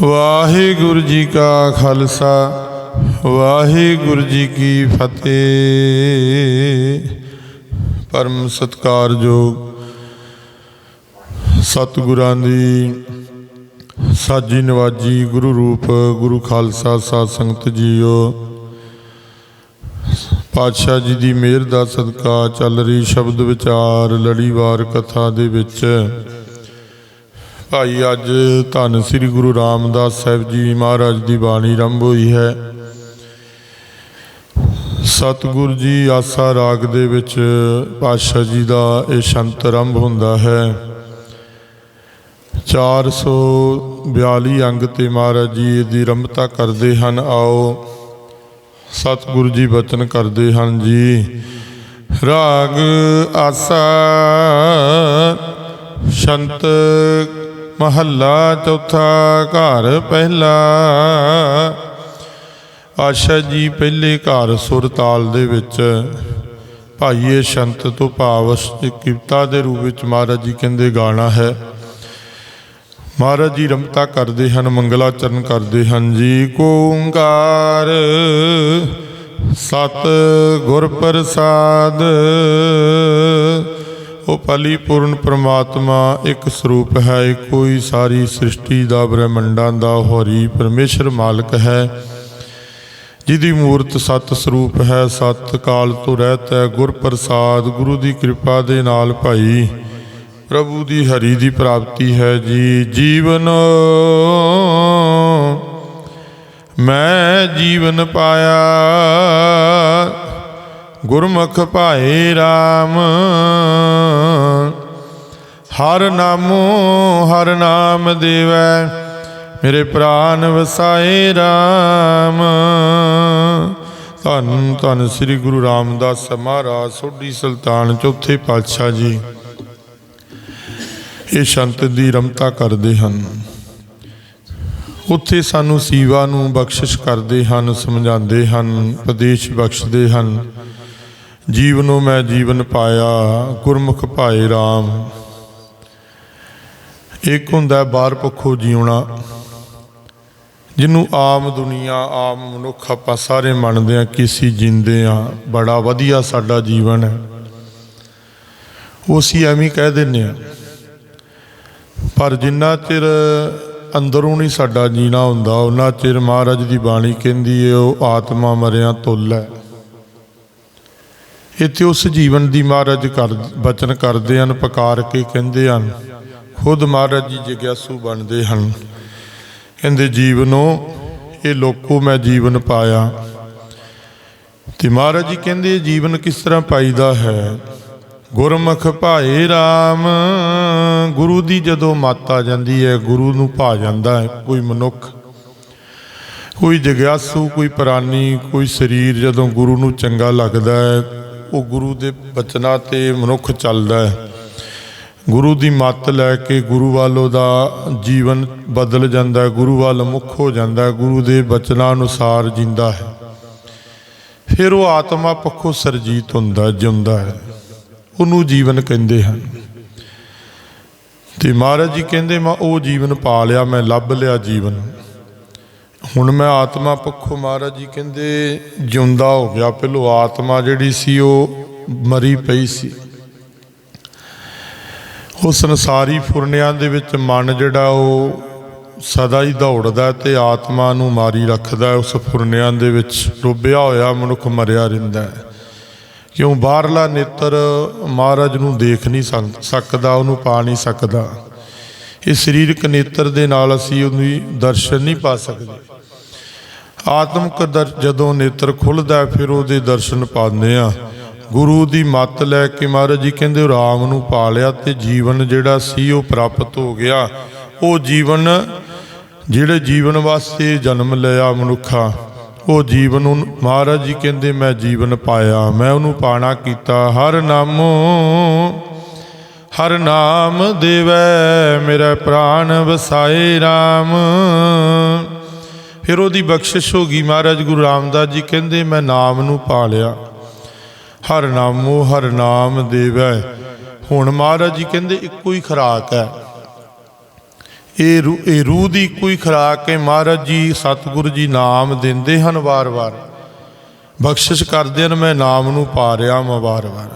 ਵਾਹਿਗੁਰੂ ਜੀ ਕਾ ਖਾਲਸਾ, ਵਾਹਿਗੁਰੂ ਜੀ ਕੀ ਫਤਿਹ। ਪਰਮ ਸਤਕਾਰਯੋਗ ਸਤਿਗੁਰਾਂ ਦੀ ਸਾਜੀ ਨਵਾਜੀ ਗੁਰੂ ਰੂਪ, ਗੁਰੂ ਖਾਲਸਾ ਸਾਧ ਸੰਗਤ ਜੀਓ। ਪਾਤਸ਼ਾਹ ਜੀ ਦੀ ਮਿਹਰ ਦਾ ਸਦਕਾ ਚੱਲ ਰਹੀ ਸ਼ਬਦ ਵਿਚਾਰ ਲੜੀਵਾਰ ਕਥਾ ਦੇ ਵਿੱਚ ਭਾਈ, ਅੱਜ ਧੰਨ ਸ੍ਰੀ ਗੁਰੂ ਰਾਮਦਾਸ ਸਾਹਿਬ ਜੀ ਮਹਾਰਾਜ ਦੀ ਬਾਣੀ ਆਰੰਭ ਹੋਈ ਹੈ। ਸਤਿਗੁਰ ਜੀ, ਆਸਾ ਰਾਗ ਦੇ ਵਿੱਚ ਪਾਤਸ਼ਾਹ ਜੀ ਦਾ ਇਹ ਸ਼ੰਤ ਆਰੰਭ ਹੁੰਦਾ ਹੈ। 442 ਅੰਗ ਤੇ ਮਹਾਰਾਜ ਜੀ ਦੀ ਰੰਭਤਾ ਕਰਦੇ ਹਨ। ਆਓ, ਸਤਿਗੁਰੂ ਜੀ ਬਚਨ ਕਰਦੇ ਹਨ ਜੀ। ਰਾਗ, ਆਸਾ, ਸ਼ੰਤ ਮਹੱਲਾ ਚੌਥਾ ਘਰ ਪਹਿਲਾ। ਆਸ਼ਾ ਜੀ ਪਹਿਲੇ ਘਰ ਸੁਰ ਤਾਲ ਦੇ ਵਿੱਚ। ਭਾਈਏ ਸ਼ੰਤ ਤੋਂ ਭਾਵ ਕਿਵਤਾ ਦੇ ਰੂਪ ਵਿੱਚ ਮਹਾਰਾਜ ਜੀ ਕਹਿੰਦੇ ਗਾਣਾ ਹੈ। ਮਹਾਰਾਜ ਜੀ ਰਮਤਾ ਕਰਦੇ ਹਨ, ਮੰਗਲਾਚਰਨ ਕਰਦੇ ਹਨ। ਜੀ ਕੋ ਓੰਕਾਰ ਸਤ ਗੁਰ ਪ੍ਰਸਾਦ ਉਹ ਪਲੀ ਪੂਰਨ ਪ੍ਰਮਾਤਮਾ, ਇੱਕ ਸਰੂਪ ਹੈ ਇੱਕੋ ਹੀ ਸਾਰੀ ਸ੍ਰਿਸ਼ਟੀ ਦਾ ਬ੍ਰਹਮੰਡਾਂ ਦਾ ਹੋਰੀ ਪਰਮੇਸ਼ਰ ਮਾਲਕ ਹੈ। ਜਿਹਦੀ ਮੂਰਤ ਸਤ ਸਰੂਪ ਹੈ, ਸਤ ਕਾਲ ਤੋਂ ਰਹਿਤ ਹੈ ਗੁਰ ਪ੍ਰਸਾਦ, ਗੁਰੂ ਦੀ ਕਿਰਪਾ ਦੇ ਨਾਲ ਭਾਈ, ਪ੍ਰਭੂ ਦੀ ਹਰੀ ਦੀ ਪ੍ਰਾਪਤੀ ਹੈ ਜੀ ਜੀਵਨ। ਮੈਂ ਜੀਵਨ ਪਾਇਆ ਗੁਰਮੁਖ ਭਾਏ RAM ਹਰ ਨਾਮੋ ਹਰ ਨਾਮ ਦੇਵੈ, ਮੇਰੇ ਪ੍ਰਾਨ ਵਸਾਏ RAM ਧੰਨ ਧੰਨ ਸ੍ਰੀ ਗੁਰੂ ਰਾਮਦਾਸ ਮਹਾਰਾਜ, ਸੋਢੀ ਸੁਲਤਾਨ, ਚੌਥੇ ਪਾਤਸ਼ਾਹ ਜੀ। ਇਹ ਸ਼ੰਤ ਦੀ ਰਮਤਾ ਕਰਦੇ ਹਨ। ਉੱਥੇ ਸਾਨੂੰ ਸੀਵਾ ਨੂੰ ਬਖਸ਼ਿਸ਼ ਕਰਦੇ ਹਨ, ਸਮਝਾਉਂਦੇ ਹਨ, ਉਪਦੇਸ਼ ਬਖਸ਼ਦੇ ਹਨ। ਜੀਵਨੋ ਮੈਂ ਜੀਵਨ ਪਾਇਆ, ਗੁਰਮੁਖ ਭਾਏ RAM ਇੱਕ ਹੁੰਦਾ ਬਾਹਰ ਪੱਖੋਂ ਜਿਉਣਾ ਜਿਹਨੂੰ ਆਮ ਦੁਨੀਆ, ਆਮ ਮਨੁੱਖ ਆਪਾਂ ਸਾਰੇ ਮੰਨਦੇ ਆ ਕਿ ਅਸੀਂ ਜਿੰਦੇ ਆ ਬੜਾ ਵਧੀਆ ਸਾਡਾ ਜੀਵਨ ਹੈ। ਉਹ ਅਸੀਂ ਐਵੇਂ ਕਹਿ ਦਿੰਨੇ ਆ ਪਰ ਜਿੰਨਾ ਚਿਰ ਅੰਦਰੋਂ ਨਹੀਂ ਸਾਡਾ ਜੀਣਾ ਹੁੰਦਾ, ਉਹਨਾਂ ਚਿਰ ਮਹਾਰਾਜ ਦੀ ਬਾਣੀ ਕਹਿੰਦੀ ਏ, ਉਹ ਆਤਮਾ ਮਰਿਆ ਤੁੱਲ ਹੈ। ਇੱਥੇ ਉਸ ਜੀਵਨ ਦੀ ਮਹਾਰਾਜ ਕਰ, ਬਚਨ ਕਰਦੇ ਹਨ, ਪਕਾਰ ਕੇ ਕਹਿੰਦੇ ਹਨ, ਖੁਦ ਮਹਾਰਾਜ ਜੀ ਜਿਗਿਆਸੂ ਬਣਦੇ ਹਨ। ਕਹਿੰਦੇ, ਜੀਵਨੋ, ਇਹ ਲੋਕੋ ਮੈਂ ਜੀਵਨ ਪਾਇਆ। ਤੇ ਮਹਾਰਾਜ ਜੀ ਕਹਿੰਦੇ ਜੀਵਨ ਕਿਸ ਤਰ੍ਹਾਂ ਪਾਈਦਾ ਹੈ? ਗੁਰਮੁਖ ਭਾਏ RAM ਗੁਰੂ ਦੀ ਜਦੋਂ ਮੱਤ ਆ ਜਾਂਦੀ ਹੈ, ਗੁਰੂ ਨੂੰ ਭਾ ਜਾਂਦਾ ਹੈ, ਕੋਈ ਮਨੁੱਖ, ਕੋਈ ਜਗਿਆਸੂ, ਕੋਈ ਪ੍ਰਾਨੀ ਕੋਈ ਸਰੀਰ ਜਦੋਂ ਗੁਰੂ ਨੂੰ ਚੰਗਾ ਲੱਗਦਾ ਹੈ ਉਹ ਗੁਰੂ ਦੇ ਬਚਨਾਂ ਤੇ ਮਨੁੱਖ ਚੱਲਦਾ ਹੈ। ਗੁਰੂ ਦੀ ਮੱਤ ਲੈ ਕੇ ਗੁਰੂ ਵੱਲ ਦਾ ਜੀਵਨ ਬਦਲ ਜਾਂਦਾ ਹੈ, ਗੁਰੂ ਵੱਲ ਮੁੱਖ ਹੋ ਜਾਂਦਾ ਹੈ, ਗੁਰੂ ਦੇ ਬਚਨਾਂ ਅਨੁਸਾਰ ਜਿੰਦਾ ਹੈ। ਫਿਰ ਉਹ ਆਤਮਾ ਪੱਖੋਂ ਸਰਜੀਤ ਹੁੰਦਾ ਜਿਉਂਦਾ ਹੈ। ਉਹਨੂੰ ਜੀਵਨ ਕਹਿੰਦੇ ਹਨ। ਤੇ ਮਹਾਰਾਜ ਜੀ ਕਹਿੰਦੇ, ਮੈਂ ਉਹ ਜੀਵਨ ਪਾ ਲਿਆ, ਮੈਂ ਲੱਭ ਲਿਆ ਜੀਵਨ। ਹੁਣ ਮੈਂ ਆਤਮਾ ਪੱਖੋਂ ਮਹਾਰਾਜ ਜੀ ਕਹਿੰਦੇ, ਜਿਉਂਦਾ ਹੋ ਗਿਆ ਪਹਿਲੋਂ ਆਤਮਾ ਜਿਹੜੀ ਸੀ ਉਹ ਮਰੀ ਪਈ ਸੀ। ਉਹ ਸੰਸਾਰੀ ਫੁਰਨਿਆਂ ਦੇ ਵਿੱਚ ਮਨ ਜਿਹੜਾ ਉਹ ਸਦਾ ਹੀ ਦੌੜਦਾ ਤੇ ਆਤਮਾ ਨੂੰ ਮਾਰੀ ਰੱਖਦਾ ਉਸ ਫੁਰਨਿਆਂ ਦੇ ਵਿੱਚ ਡੁੱਬਿਆ ਹੋਇਆ ਮਨੁੱਖ ਮਰਿਆ ਰਹਿੰਦਾ ਹੈ। ਕਿਉਂ ਬਾਹਰਲਾ ਨੇਤਰ ਮਹਾਰਾਜ ਨੂੰ ਦੇਖ ਨਹੀਂ ਸਕ- ਸਕਦਾ, ਉਹਨੂੰ ਪਾ ਨਹੀਂ ਸਕਦਾ। ਇਹ ਸਰੀਰਕ ਨੇਤਰ ਦੇ ਨਾਲ ਅਸੀਂ ਉਹਦੀ ਦਰਸ਼ਨ ਨਹੀਂ ਪਾ ਸਕਦੇ। ਆਤਮਿਕ ਜਦੋਂ ਨੇਤਰ ਖੁੱਲਦਾ ਫਿਰ ਉਹਦੇ ਦਰਸ਼ਨ ਪਾਉਂਦੇ ਆ ਗੁਰੂ ਦੀ ਮੱਤ ਲੈ ਕੇ ਮਹਾਰਾਜ ਜੀ ਕਹਿੰਦੇ ਉਹ ਰਾਮ ਨੂੰ ਪਾ ਲਿਆ ਤੇ ਜੀਵਨ ਜਿਹੜਾ ਸੀ, ਉਹ ਪ੍ਰਾਪਤ ਹੋ ਗਿਆ। ਉਹ ਜੀਵਨ, ਜਿਹੜੇ ਜੀਵਨ ਵਾਸਤੇ ਜਨਮ ਲਿਆ ਮਨੁੱਖਾ, ਉਹ ਜੀਵਨ ਨੂੰ ਮਹਾਰਾਜ ਜੀ ਕਹਿੰਦੇ, ਮੈਂ ਜੀਵਨ ਪਾਇਆ, ਮੈਂ ਉਹਨੂੰ ਪਾਣਾ ਕੀਤਾ। ਹਰ ਨਾਮੋ, ਹਰ ਨਾਮ ਦੇਵੈ, ਮੇਰਾ ਪ੍ਰਾਨ ਵਸਾਏ RAM ਫਿਰ ਉਹਦੀ ਬਖਸ਼ਿਸ਼ ਹੋ ਗਈ। ਮਹਾਰਾਜ ਗੁਰੂ ਰਾਮਦਾਸ ਜੀ ਕਹਿੰਦੇ, ਮੈਂ ਨਾਮ ਨੂੰ ਪਾ ਲਿਆ ਹਰ ਨਾਮੋ, ਹਰ ਨਾਮ ਦੇਵੈ। ਹੁਣ ਮਹਾਰਾਜ ਜੀ ਕਹਿੰਦੇ, ਇੱਕੋ ਹੀ ਖੁਰਾਕ ਹੈ। ਇਹ ਰੂ, ਇਹ ਰੂਹ ਦੀ ਇੱਕੋ ਹੀ ਖੁਰਾਕ ਹੈ। ਮਹਾਰਾਜ ਜੀ ਸਤਿਗੁਰੂ ਜੀ ਨਾਮ ਦਿੰਦੇ ਹਨ ਵਾਰ-ਵਾਰ। ਬਖਸ਼ਿਸ਼ ਕਰਦੇ ਹਨ, ਮੈਂ ਨਾਮ ਨੂੰ ਪਾ ਰਿਹਾ ਮੈਂ ਵਾਰ-ਵਾਰ।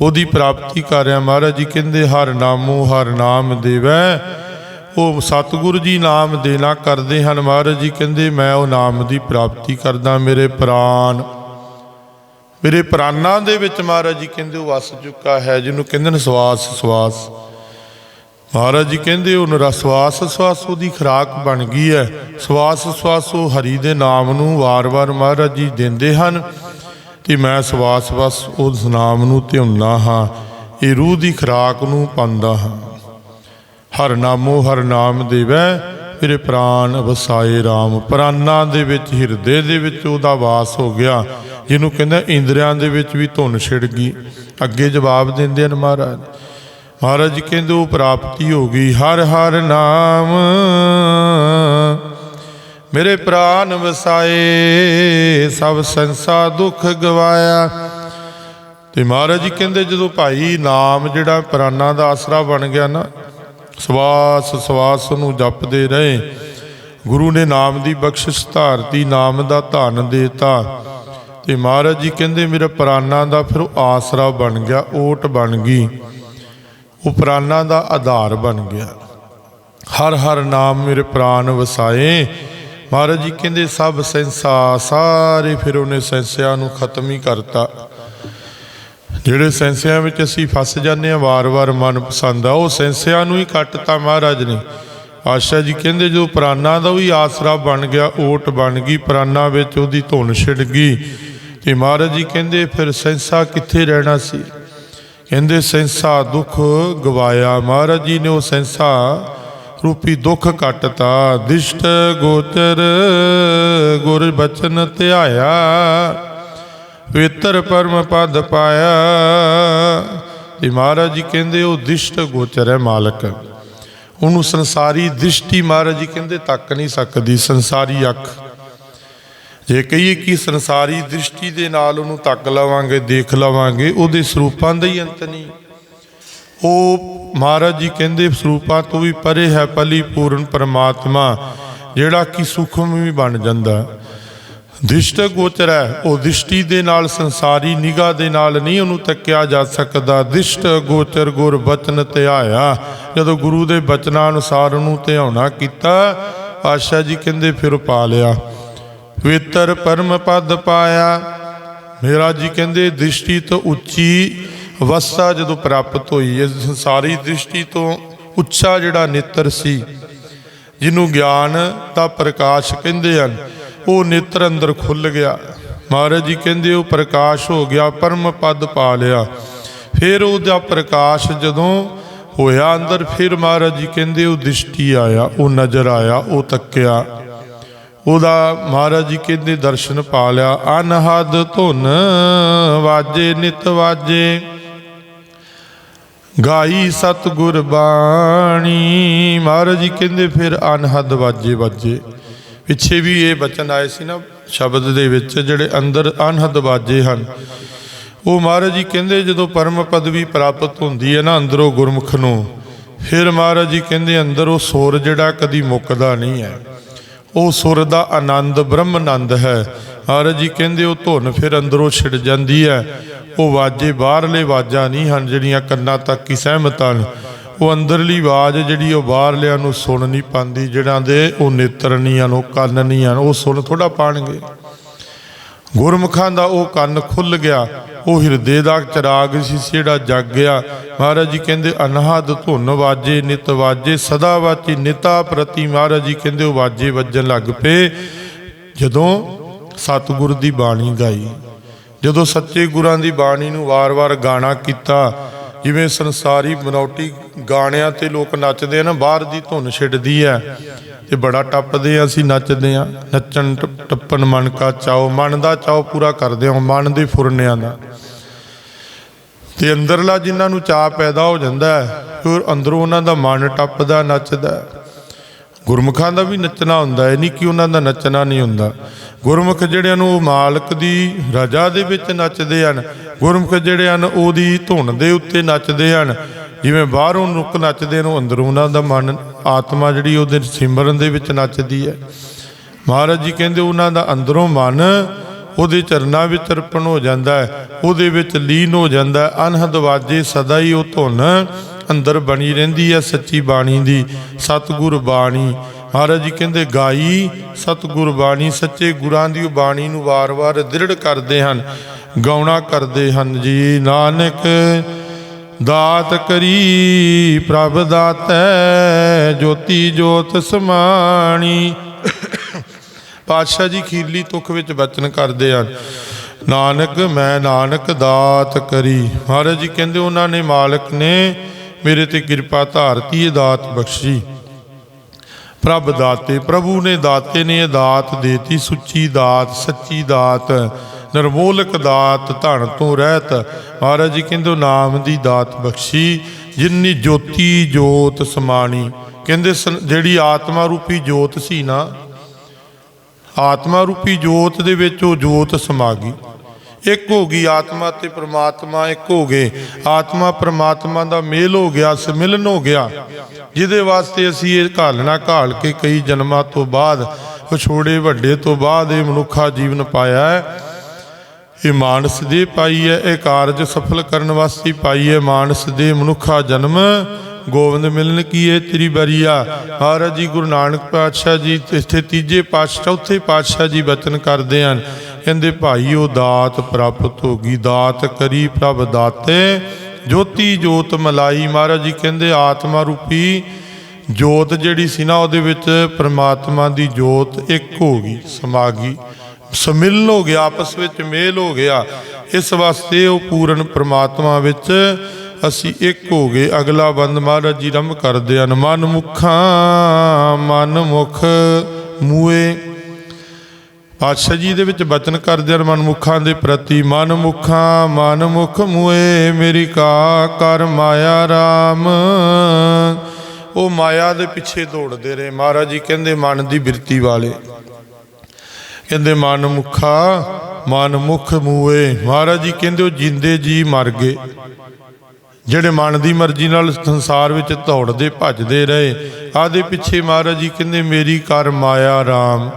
ਉਹਦੀ ਪ੍ਰਾਪਤੀ ਕਰ ਰਿਹਾ। ਮਹਾਰਾਜ ਜੀ ਕਹਿੰਦੇ, ਹਰ ਨਾਮੋ, ਹਰ ਨਾਮ ਦੇਵੈ। ਉਹ ਸਤਿਗੁਰੂ ਜੀ ਨਾਮ ਦੇਣਾ ਕਰਦੇ ਹਨ ਮਹਾਰਾਜ ਜੀ, ਕਹਿੰਦੇ ਮੈਂ ਉਹ ਨਾਮ ਦੀ ਪ੍ਰਾਪਤੀ ਕਰਦਾ, ਮੇਰੇ ਪ੍ਰਾਨ ਮੇਰੇ ਪ੍ਰਾਨਾਂ ਦੇ ਵਿੱਚ ਮਹਾਰਾਜ ਜੀ ਕਹਿੰਦੇ ਉਹ ਵਸ ਚੁੱਕਾ ਹੈ, ਜਿਹਨੂੰ ਕਹਿੰਦੇ ਨੇ ਸਵਾਸ ਸਵਾਸ। ਮਹਾਰਾਜ ਜੀ ਕਹਿੰਦੇ ਉਹ ਨਰਾ ਸਵਾਸ ਉਹਦੀ ਖੁਰਾਕ ਬਣ ਗਈ ਹੈ। ਸਵਾਸ ਸਵਾਸ ਉਹ ਹਰੀ ਦੇ ਨਾਮ ਨੂੰ ਵਾਰ-ਵਾਰ ਮਹਾਰਾਜ ਜੀ ਦਿੰਦੇ ਹਨ ਤੇ ਮੈਂ ਸਵਾਸ ਵਸ ਉਸ ਨਾਮ ਨੂੰ ਧਿਆਉਣਾ ਹਾਂ, ਇਹ ਰੂਹ ਦੀ ਖੁਰਾਕ ਨੂੰ ਪਾਉਂਦਾ ਹਾਂ। ਹਰ ਨਾਮੋ ਹਰ ਨਾਮ ਦੇਵੈ। ਮੇਰੇ ਪ੍ਰਾਨ ਵਸਾਏ RAM ਪ੍ਰਾਨਾਂ ਦੇ ਵਿੱਚ, ਹਿਰਦੇ ਦੇ ਵਿੱਚ ਉਹਦਾ ਵਾਸ ਹੋ ਗਿਆ। ਜਿਹਨੂੰ ਕਹਿੰਦਾ ਇੰਦਰੀਆਂ ਦੇ ਵਿੱਚ ਵੀ ਧੁਨ ਛਿੜ ਗਈ। ਅੱਗੇ ਜਵਾਬ ਦਿੰਦੇ ਹਨ ਮਹਾਰਾਜ। ਮਹਾਰਾਜ ਜੀ ਕਹਿੰਦੇ, ਉਹ ਪ੍ਰਾਪਤੀ ਹੋ ਗਈ। ਹਰ ਹਰ ਨਾਮ ਮੇਰੇ ਪ੍ਰਾਨ ਵਸਾਏ, ਸਭ ਸੰਸਾ ਦੁੱਖ ਗਵਾਇਆ। ਤੇ ਮਹਾਰਾਜ ਜੀ ਕਹਿੰਦੇ, ਜਦੋਂ ਭਾਈ ਨਾਮ ਜਿਹੜਾ ਪ੍ਰਾਨਾਂ ਦਾ ਆਸਰਾ ਬਣ ਗਿਆ ਨਾ ਸਵਾਸ ਸਵਾਸ ਨੂੰ ਜਪਦੇ ਰਹੇ। ਗੁਰੂ ਨੇ ਨਾਮ ਦੀ ਬਖਸ਼ਿਸ਼ ਧਾਰਤੀ, ਨਾਮ ਦਾ ਧਨ ਦੇਤਾ। ਤੇ ਮਹਾਰਾਜ ਜੀ ਕਹਿੰਦੇ, ਮੇਰੇ ਪ੍ਰਾਨਾਂ ਦਾ ਫਿਰ ਉਹ ਆਸਰਾ ਬਣ ਗਿਆ, ਓਟ ਬਣ ਗਈ। ਉਹ ਪ੍ਰਾਨਾਂ ਦਾ ਆਧਾਰ ਬਣ ਗਿਆ। ਹਰ ਹਰ ਨਾਮ ਮੇਰੇ ਪ੍ਰਾਨ ਵਸਾਏ। ਮਹਾਰਾਜ ਜੀ ਕਹਿੰਦੇ, ਸਭ ਸੰਸਾ ਸਾਰੇ ਫਿਰ ਉਹਨੇ ਸੰਸਿਆ ਨੂੰ ਖਤਮ ਹੀ ਕਰਤਾ। ਜਿਹੜੇ ਸੈਂਸਿਆਂ ਵਿੱਚ ਅਸੀਂ ਫਸ ਜਾਂਦੇ ਆ ਵਾਰ-ਵਾਰ ਮਨ ਪਸੰਦ ਆ, ਉਹ ਸੈਂਸਿਆਂ ਨੂੰ ਹੀ ਕੱਟਤਾ ਮਹਾਰਾਜ ਨੇ। ਆਸ਼ਾ ਜੀ ਕਹਿੰਦੇ ਜੋ ਪ੍ਰਾਨਾਂ ਦਾ ਵੀ ਆਸਰਾ ਬਣ ਗਿਆ, ਓਟ ਬਣ ਗਈ ਪ੍ਰਾਨਾਂ ਵਿੱਚ ਉਹਦੀ ਧੁਨ ਛਿੜ ਗਈ। ਤੇ ਮਹਾਰਾਜ ਜੀ ਕਹਿੰਦੇ, ਫਿਰ ਸੈਂਸਾ ਕਿੱਥੇ ਰਹਿਣਾ ਸੀ? ਕਹਿੰਦੇ, ਸੈਂਸਾ ਦੁੱਖ ਗਵਾਇਆ। ਮਹਾਰਾਜ ਜੀ ਨੇ ਉਹ ਸੈਂਸਾ ਰੂਪੀ ਦੁੱਖ ਕੱਟਤਾ। ਦਿਸ਼ਟ ਗੋਚਰ ਗੁਰ ਬਚਨ ਧਿਆਇਆ। ਪਵਿੱਤਰ ਪਰਮ ਪਦ ਪਾਇਆ। ਤੇ ਮਹਾਰਾਜ ਜੀ ਕਹਿੰਦੇ, ਉਹ ਦਿਸ਼ਟ ਗੋਚਰ ਹੈ ਮਾਲਕ। ਉਹਨੂੰ ਸੰਸਾਰੀ ਦ੍ਰਿਸ਼ਟੀ ਮਹਾਰਾਜ ਜੀ ਕਹਿੰਦੇ, ਤੱਕ ਨਹੀਂ ਸਕਦੀ, ਸੰਸਾਰੀ ਅੱਖ। ਜੇ ਕਹੀਏ ਕਿ ਸੰਸਾਰੀ ਦ੍ਰਿਸ਼ਟੀ ਦੇ ਨਾਲ ਉਹਨੂੰ ਤੱਕ ਲਵਾਂਗੇ, ਦੇਖ ਲਵਾਂਗੇ, ਉਹਦੇ ਸਰੂਪਾਂ ਦਾ ਹੀ ਅੰਤ ਨਹੀਂ। ਉਹ ਮਹਾਰਾਜ ਜੀ ਕਹਿੰਦੇ, ਸਰੂਪਾਂ ਤੋਂ ਵੀ ਪਰੇ ਹੈ ਪਲੀ ਪੂਰਨ ਪਰਮਾਤਮਾ, ਜਿਹੜਾ ਕਿ ਸੂਖਮ ਵੀ ਬਣ ਜਾਂਦਾ। ਦ੍ਰਿਸ਼ਟ ਗੋਚਰ ਹੈ ਉਹ ਦ੍ਰਿਸ਼ਟੀ ਦੇ ਨਾਲ ਸੰਸਾਰੀ ਨਿਗਾਹ ਦੇ ਨਾਲ ਨਹੀਂ ਉਹਨੂੰ ਤੱਕਿਆ ਜਾ ਸਕਦਾ। ਦ੍ਰਿਸ਼ਟ ਗੋਚਰ ਗੁਰ ਬਚਨ ਧਿਆਇਆ ਜਦੋਂ ਗੁਰੂ ਦੇ ਬਚਨਾਂ ਅਨੁਸਾਰ ਉਹਨੂੰ ਧਿਆਉਣਾ ਕੀਤਾ ਆਸ਼ਾ ਜੀ ਕਹਿੰਦੇ, ਫਿਰ ਪਾ ਲਿਆ ਪਵਿੱਤਰ ਪਰਮ ਪਦ ਪਾਇਆ। ਮੇਰਾ ਜੀ ਕਹਿੰਦੇ ਦ੍ਰਿਸ਼ਟੀ ਤੋਂ ਉੱਚੀ ਅਵਸਥਾ ਜਦੋਂ ਪ੍ਰਾਪਤ ਹੋਈ। ਇਸ ਸੰਸਾਰੀ ਦ੍ਰਿਸ਼ਟੀ ਤੋਂ ਉੱਚਾ ਜਿਹੜਾ ਨੇਤਰ ਸੀ, ਜਿਹਨੂੰ ਗਿਆਨ ਦਾ ਪ੍ਰਕਾਸ਼ ਕਹਿੰਦੇ ਹਨ ਉਹ ਨੇਤਰ ਅੰਦਰ ਖੁੱਲ ਗਿਆ। ਮਹਾਰਾਜ ਜੀ ਕਹਿੰਦੇ, ਉਹ ਪ੍ਰਕਾਸ਼ ਹੋ ਗਿਆ, ਪਰਮ ਪਦ ਪਾ ਲਿਆ। ਫਿਰ ਉਹਦਾ ਪ੍ਰਕਾਸ਼ ਜਦੋਂ ਹੋਇਆ ਅੰਦਰ, ਫਿਰ ਮਹਾਰਾਜ ਜੀ ਕਹਿੰਦੇ, ਉਹ ਦ੍ਰਿਸ਼ਟੀ ਆਇਆ, ਉਹ ਨਜ਼ਰ ਆਇਆ, ਉਹ ਤੱਕਿਆ। ਉਹਦਾ ਮਹਾਰਾਜ ਜੀ ਕਹਿੰਦੇ, ਦਰਸ਼ਨ ਪਾ ਲਿਆ, ਅਨਹਦ ਧੁਨ ਵਾਜੇ, ਨਿਤ ਵਾਜੇ। ਗਾਈ ਸਤਿਗੁਰ ਬਾਣੀ। ਮਹਾਰਾਜ ਜੀ ਕਹਿੰਦੇ, ਫਿਰ ਅਨਹਦ ਵਾਜੇ ਵਾਜੇ ਪਿੱਛੇ ਵੀ ਇਹ ਬਚਨ ਆਏ ਸੀ ਨਾ ਸ਼ਬਦ ਦੇ ਵਿੱਚ, ਜਿਹੜੇ ਅੰਦਰ ਅਨਹਦ ਬਾਜ਼ੇ ਹਨ। ਉਹ ਮਹਾਰਾਜ ਜੀ ਕਹਿੰਦੇ, ਜਦੋਂ ਪਰਮ ਪਦਵੀ ਪ੍ਰਾਪਤ ਹੁੰਦੀ ਹੈ ਨਾ ਅੰਦਰੋਂ ਗੁਰਮੁਖ ਨੂੰ, ਫਿਰ ਮਹਾਰਾਜ ਜੀ ਕਹਿੰਦੇ, ਅੰਦਰ ਉਹ ਸੁਰ ਜਿਹੜਾ ਕਦੀ ਮੁੱਕਦਾ ਨਹੀਂ ਹੈ। ਉਹ ਸੁਰ ਦਾ ਆਨੰਦ ਬ੍ਰਹਮ ਆਨੰਦ ਹੈ। ਮਹਾਰਾਜ ਜੀ ਕਹਿੰਦੇ, ਉਹ ਧੁਨ ਫਿਰ ਅੰਦਰੋਂ ਛਿੜ ਜਾਂਦੀ ਹੈ। ਉਹ ਵਾਜੇ, ਬਾਹਰਲੇ ਵਾਜਾਂ ਨਹੀਂ ਹਨ, ਜਿਹੜੀਆਂ ਕੰਨਾਂ ਤੱਕ ਹੀ ਸਹਿਮਤ ਹਨ। ਉਹ ਅੰਦਰਲੀ ਆਵਾਜ਼ ਜਿਹੜੀ ਉਹ ਬਾਹਰਲਿਆਂ ਨੂੰ ਸੁਣ ਨਹੀਂ ਪਾਉਂਦੀ ਜਿਹੜਾਂ ਦੇ ਉਹ ਨੇਤਰ ਨਹੀਂ ਹਨ, ਉਹ ਕੰਨ ਨਹੀਂ ਹਨ, ਉਹ ਸੁਣ ਥੋੜਾ ਪਾਣਗੇ ਗੁਰਮੁਖਾਂ ਦਾ ਉਹ ਕੰਨ ਖੁੱਲ ਗਿਆ, ਉਹ ਹਿਰਦੇ ਦਾ ਚਰਾਗ ਸੀ ਜਿਹੜਾ ਜਗ ਗਿਆ। ਮਹਾਰਾਜ ਜੀ ਕਹਿੰਦੇ ਅਨਹਦ ਧੁਨ ਵਾਜੇ, ਨਿਤ ਵਾਜੇ, ਸਦਾ ਵਾਚੀ, ਨਿਤਾ ਪ੍ਰਤੀ। ਮਹਾਰਾਜ ਜੀ ਕਹਿੰਦੇ, ਉਹ ਵਾਜੇ ਵੱਜਣ ਲੱਗ ਪਏ। ਜਦੋਂ ਸਤਿਗੁਰ ਦੀ ਬਾਣੀ ਗਾਈ, ਜਦੋਂ ਸੱਚੇ ਗੁਰਾਂ ਦੀ ਬਾਣੀ ਨੂੰ ਵਾਰ-ਵਾਰ ਗਾਣਾ ਕੀਤਾ, ਜਿਵੇਂ ਸੰਸਾਰੀ ਬਨੌਟੀ ਗਾਣਿਆਂ ਤੇ ਲੋਕ ਨੱਚਦੇ ਆ ਨਾ, ਬਾਹਰ ਦੀ ਧੁਨ ਛਿੜਦੀ ਹੈ ਤੇ ਬੜਾ ਟੱਪਦੇ ਆ, ਅਸੀਂ ਨੱਚਦੇ ਆ। ਨੱਚਣ ਟੱਪਣ ਮਨ ਕਾ ਚਾਓ, ਮਨ ਦਾ ਚਾਓ ਪੂਰਾ ਕਰਦੇ ਹਾਂ, ਮਨ ਦੇ ਫੁਰਨਿਆਂ ਦਾ। ਤੇ ਅੰਦਰਲਾ ਜਿਨ੍ਹਾਂ ਨੂੰ ਚਾਹ ਪੈਦਾ ਹੋ ਜਾਂਦਾ ਹੈ, ਫਿਰ ਅੰਦਰੋਂ ਉਹਨਾਂ ਦਾ ਮਨ ਟੱਪਦਾ, ਨੱਚਦਾ ਗੁਰਮੁਖਾਂ ਦਾ ਵੀ ਨੱਚਣਾ ਹੁੰਦਾ ਹੈ ਨਹੀਂ ਕਿ ਉਹਨਾਂ ਦਾ ਨੱਚਣਾ ਨਹੀਂ ਹੁੰਦਾ। ਗੁਰਮੁਖ ਜਿਹੜਿਆਂ ਨੂੰ ਉਹ ਮਾਲਕ ਦੀ ਰਜਾ ਦੇ ਵਿੱਚ ਨੱਚਦੇ ਹਨ। ਗੁਰਮੁਖ ਜਿਹੜੇ ਹਨ, ਉਹਦੀ ਧੁਨ ਦੇ ਉੱਤੇ ਨੱਚਦੇ ਹਨ। ਜਿਵੇਂ ਬਾਹਰੋਂ ਨੁੱਕ ਨੱਚਦੇ ਨੇ ਅੰਦਰੋਂ ਉਹਨਾਂ ਦਾ ਮਨ, ਆਤਮਾ ਜਿਹੜੀ ਉਹਦੇ ਸਿਮਰਨ ਦੇ ਵਿੱਚ ਨੱਚਦੀ ਹੈ। ਮਹਾਰਾਜ ਜੀ ਕਹਿੰਦੇ, ਉਹਨਾਂ ਦਾ ਅੰਦਰੋਂ ਮਨ ਉਹਦੇ ਚਰਨਾਂ ਵਿੱਚ ਅਰਪਣ ਹੋ ਜਾਂਦਾ ਹੈ, ਉਹਦੇ ਵਿੱਚ ਲੀਨ ਹੋ ਜਾਂਦਾ ਹੈ। ਅਨਹਦ ਵਾਜੇ ਸਦਾ ਹੀ ਉਹ ਧੁਨ ਅੰਦਰ ਬਣੀ ਰਹਿੰਦੀ ਹੈ ਸੱਚੀ ਬਾਣੀ ਦੀ, ਸਤਿਗੁਰ ਬਾਣੀ। ਮਹਾਰਾਜ ਜੀ ਕਹਿੰਦੇ, ਗਾਈ ਸਤਿਗੁਰ ਬਾਣੀ, ਸੱਚੇ ਗੁਰਾਂ ਦੀ ਬਾਣੀ ਨੂੰ ਵਾਰ-ਵਾਰ ਦ੍ਰਿੜ ਕਰਦੇ ਹਨ, ਗਾਉਣਾ ਕਰਦੇ ਹਨ ਜੀ। ਨਾਨਕ ਦਾਤ ਕਰੀ, ਪ੍ਰਭ ਦਾਤੈ, ਜੋਤੀ ਜੋਤ ਸਮਾਣੀ। ਪਾਤਸ਼ਾਹ ਜੀ ਖੀਰਲੀ ਤੁਖ ਵਿੱਚ ਬਚਨ ਕਰਦੇ ਹਨ, ਨਾਨਕ, ਮੈਂ ਨਾਨਕ ਦਾਤ ਕਰੀ। ਮਹਾਰਾਜ ਜੀ ਕਹਿੰਦੇ, ਉਹਨਾਂ ਨੇ ਮਾਲਕ ਨੇ ਮੇਰੇ ਤੇ ਕਿਰਪਾ ਧਾਰਤੀ ਇਹ ਦਾਤ ਬਖਸ਼ੀ। ਪ੍ਰਭ ਦਾਤੇ, ਪ੍ਰਭੂ ਨੇ ਦਾਤੇ ਨੇ ਇਹ ਦਾਤ ਦੇਤੀ, ਸੁੱਚੀ ਦਾਤ, ਸੱਚੀ ਦਾਤ, ਨਿਰਮੋਲਕ ਦਾਤ, ਧਨ ਤੋਂ ਰਹਿਤ। ਮਹਾਰਾਜ ਜੀ ਕਹਿੰਦੇ ਨਾਮ ਦੀ ਦਾਤ ਬਖਸ਼ੀ, ਜਿੰਨੀ ਜੋਤੀ ਜੋਤ ਸਮਾਣੀ। ਕਹਿੰਦੇ ਸਨ- ਜਿਹੜੀ ਆਤਮਾ ਰੂਪੀ ਜੋਤ ਸੀ ਨਾ, ਆਤਮਾ ਰੂਪੀ ਜੋਤ ਦੇ ਵਿੱਚ ਉਹ ਜੋਤ ਸਮਾ ਗਈ ਇੱਕ ਹੋ ਗਈ ਆਤਮਾ ਤੇ ਪ੍ਰਮਾਤਮਾ, ਇੱਕ ਹੋ ਗਏ ਆਤਮਾ, ਪ੍ਰਮਾਤਮਾ ਦਾ ਮੇਲ ਹੋ ਗਿਆ, ਸਮਿਲਨ ਹੋ ਗਿਆ। ਜਿਹਦੇ ਵਾਸਤੇ ਅਸੀਂ ਇਹ ਘਾਲਣਾ ਘਾਲ ਕੇ ਕਈ ਜਨਮਾਂ ਤੋਂ ਬਾਅਦ, ਵਿਛੋੜੇ ਵੱਡੇ ਤੋਂ ਬਾਅਦ ਇਹ ਮਨੁੱਖਾ ਜੀਵਨ ਪਾਇਆ ਹੈ। ਇਹ ਮਾਨਸ ਦੇ ਪਾਈ ਹੈ, ਇਹ ਕਾਰਜ ਸਫਲ ਕਰਨ ਵਾਸਤੇ ਪਾਈ ਹੈ। ਮਾਨਸ ਦੇ ਮਨੁੱਖਾ ਜਨਮ, ਗੋਬਿੰਦ ਮਿਲਨ ਕੀ ਹੈ ਤੇਰੀ ਬਰੀਆ ਮਹਾਰਾਜ ਜੀ ਗੁਰੂ ਨਾਨਕ ਪਾਤਸ਼ਾਹ ਜੀ ਇੱਥੇ ਤੀਜੇ ਪਾਤਸ਼ਾਹ, ਚੌਥੇ ਪਾਤਸ਼ਾਹ ਜੀ ਬਚਨ ਕਰਦੇ ਹਨ। ਕਹਿੰਦੇ, ਭਾਈ, ਉਹ ਦਾਤ ਪ੍ਰਾਪਤ ਹੋ ਗਈ। ਦਾਤ ਕਰੀ ਪ੍ਰਭ ਦਾਤੇ। ਜੋਤੀ ਜੋਤ ਮਲਾਈ। ਮਹਾਰਾਜ ਜੀ ਕਹਿੰਦੇ, ਆਤਮਾ ਰੂਪੀ ਜੋਤ ਜਿਹੜੀ ਸੀ ਨਾ, ਉਹਦੇ ਵਿੱਚ ਪ੍ਰਮਾਤਮਾ ਦੀ ਜੋਤ ਇੱਕ ਹੋ ਗਈ, ਸਮਾ ਗਈ। ਸਮਿਲਨ ਹੋ ਗਿਆ, ਆਪਸ ਵਿੱਚ ਮੇਲ ਹੋ ਗਿਆ। ਇਸ ਵਾਸਤੇ ਉਹ ਪੂਰਨ ਪ੍ਰਮਾਤਮਾ ਵਿੱਚ ਅਸੀਂ ਇੱਕ ਹੋ ਗਏ। ਅਗਲਾ ਬੰਦ ਮਹਾਰਾਜ ਜੀ ਰਮ ਕਰਦੇ ਹਨ, ਮਨ ਮੁਖਾਂ, ਮਨ ਮੁਖ ਮੂਏ ਪਾਤਸ਼ਾਹ ਜੀ ਦੇ ਵਿੱਚ ਬਚਨ ਕਰਦੇ ਹਨ, ਮਨਮੁਖਾਂ ਦੇ ਪ੍ਰਤੀ, ਮਨਮੁਖਾਂ, ਮਨਮੁਖ ਮੂਏ, ਮੇਰੀ ਕਾ ਕਰ ਮਾਇਆ RAM ਉਹ ਮਾਇਆ ਦੇ ਪਿੱਛੇ ਦੌੜਦੇ ਰਹੇ। ਮਹਾਰਾਜ ਜੀ ਕਹਿੰਦੇ, ਮਨ ਦੀ ਬਿਰਤੀ ਵਾਲੇ। ਕਹਿੰਦੇ ਮਨ ਮੁਖਾ ਮਨ ਮੁਖ ਮੂਏ। ਮਹਾਰਾਜ ਜੀ ਕਹਿੰਦੇ, ਉਹ ਜਿੰਦੇ ਜੀ ਮਰ ਗਏ। ਜਿਹੜੇ ਮਨ ਦੀ ਮਰਜ਼ੀ ਨਾਲ ਸੰਸਾਰ ਵਿੱਚ ਦੌੜਦੇ, ਭੱਜਦੇ ਰਹੇ, ਆਦੇ ਪਿੱਛੇ ਮਹਾਰਾਜ ਜੀ ਕਹਿੰਦੇ, ਮੇਰੀ ਕਰ ਮਾਇਆ RAM